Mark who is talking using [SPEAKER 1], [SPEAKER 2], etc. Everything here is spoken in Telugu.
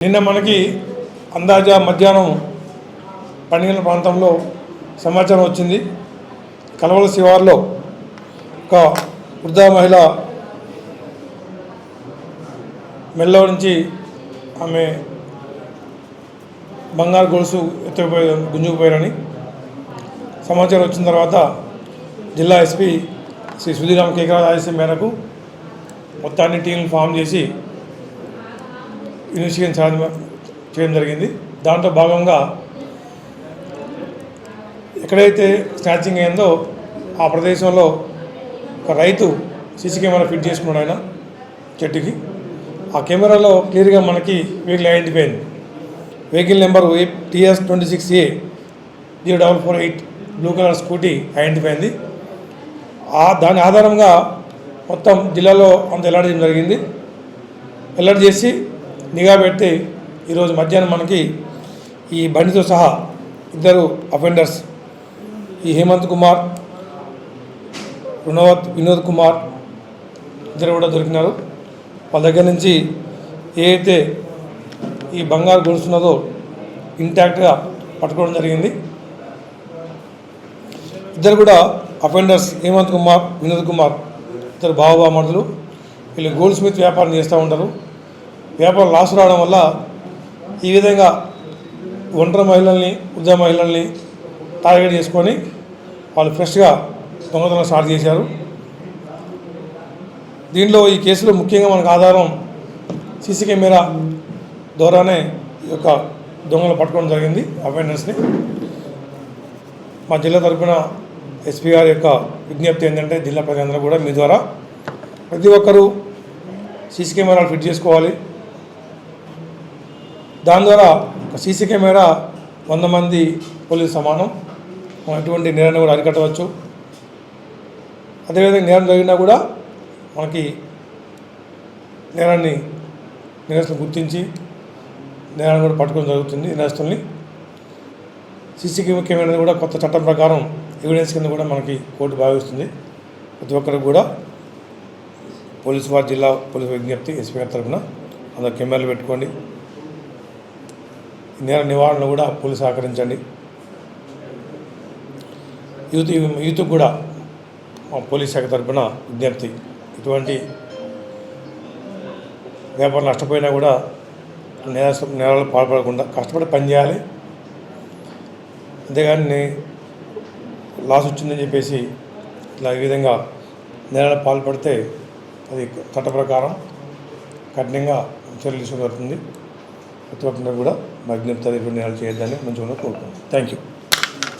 [SPEAKER 1] నిన్న మనకి అందాజా మధ్యాహ్నం పన్నెండు ప్రాంతంలో సమాచారం వచ్చింది. కలవల శివార్లో ఒక వృద్ధా మహిళ మెల్లో నుంచి ఆమె బంగారు గొలుసు ఎత్తుకుపోయి గుంజుకుపోయారని సమాచారం వచ్చిన తర్వాత జిల్లా ఎస్పీ శ్రీ సుధీరామ్ కేకరాజ్ ఆదేశం మేరకు మొత్తాన్ని టీంలు ఫామ్ చేసి ఇనిషియేషన్ చేయడం చేయడం జరిగింది. దాంట్లో భాగంగా ఎక్కడైతే స్నాచింగ్ అయిందో ఆ ప్రదేశంలో ఒక రైతు సీసీ కెమెరా ఫిట్ చేసుకున్నాడు ఆయన చెట్టుకి. ఆ కెమెరాలో క్లియర్గా మనకి వెహికల్ ఐడెంటిఫై అయింది vehicle number TS twenty six A zero double four eight blue colour scooty identify అయింది ఆ దాని ఆధారంగా మొత్తం జిల్లాలో అంత ఎలాట్ చేయడం జరిగింది. ఎలర్ట్ చేసి నిఘా పెడితే ఈరోజు మధ్యాహ్నం మనకి ఈ బండితో సహా ఇద్దరు అఫెండర్స్ ఈ హేమంత్ కుమార్ రుణవత్ వినోద్ కుమార్ ఇద్దరు కూడా దొరికినారు. వాళ్ళ దగ్గర నుంచి ఏదైతే ఈ బంగారు గొలుస్తున్నదో ఇంటాక్ట్గా పట్టుకోవడం జరిగింది. ఇద్దరు కూడా అఫెండర్స్ హేమంత్ కుమార్ వినోద్ కుమార్ ఇద్దరు బావబామర్దులు వీళ్ళు గోల్డ్ స్మిత్ వ్యాపారం చేస్తూ ఉంటారు. వ్యాపారం లాస్ రావడం వల్ల ఈ విధంగా ఒంటరి మహిళల్ని వృద్ధ మహిళల్ని టార్గెట్ చేసుకొని వాళ్ళు ఫ్రెష్గా దొంగతనం స్టార్ట్ చేశారు. దీనిలో ఈ కేసులో ముఖ్యంగా మనకు ఆధారం సీసీ కెమెరా ద్వారానే ఈ యొక్క దొంగలు పట్టుకోవడం జరిగింది అఫెండర్స్ని మా జిల్లా తరఫున ఎస్పీ గారి యొక్క విజ్ఞప్తి ఏంటంటే జిల్లా ప్రజలందరూ కూడా మీ ద్వారా ప్రతి ఒక్కరూ సీసీ కెమెరాలు ఫిట్ చేసుకోవాలి. దాని ద్వారా ఒక సీసీ కెమెరా వంద మంది పోలీసు సమానం. ఎటువంటి నేరాన్ని కూడా అరికట్టవచ్చు. అదేవిధంగా నేరం జరిగినా కూడా మనకి నేరాన్ని నేరస్తులు గుర్తించి నేరాన్ని కూడా పట్టుకోవడం జరుగుతుంది నేరస్తుల్ని. సీసీ కెమెరా కూడా కొత్త చట్టం ప్రకారం ఎవిడెన్స్ కింద కూడా మనకి కోర్టు భావిస్తుంది. ప్రతి ఒక్కరికి కూడా పోలీసు వారి జిల్లా పోలీసు విజ్ఞప్తి ఎస్పీ గారి తరఫున అందరు కెమెరాలు పెట్టుకోండి. నేర నివారణలో కూడా పోలీసు సహకరించండి. యూత్ యూత్ కూడా మా పోలీస్ శాఖ తరఫున విజ్ఞప్తి. ఇటువంటి వ్యాపారం నష్టపోయినా కూడా నేర నేరాలు పాల్పడకుండా కష్టపడి పని చేయాలి. అంతేగాని లాస్ వచ్చిందని చెప్పేసి ఇలా ఈ విధంగా నేరాలు పాల్పడితే అది చట్ట ప్రకారం కఠినంగా చర్యలు తీసుకోబడుతుంది. ప్రతి ఒక్కరిని కూడా మా విజ్ఞప్తి అదే చేయొద్దని మంచిగా కోరుకుంటున్నాను. Thank you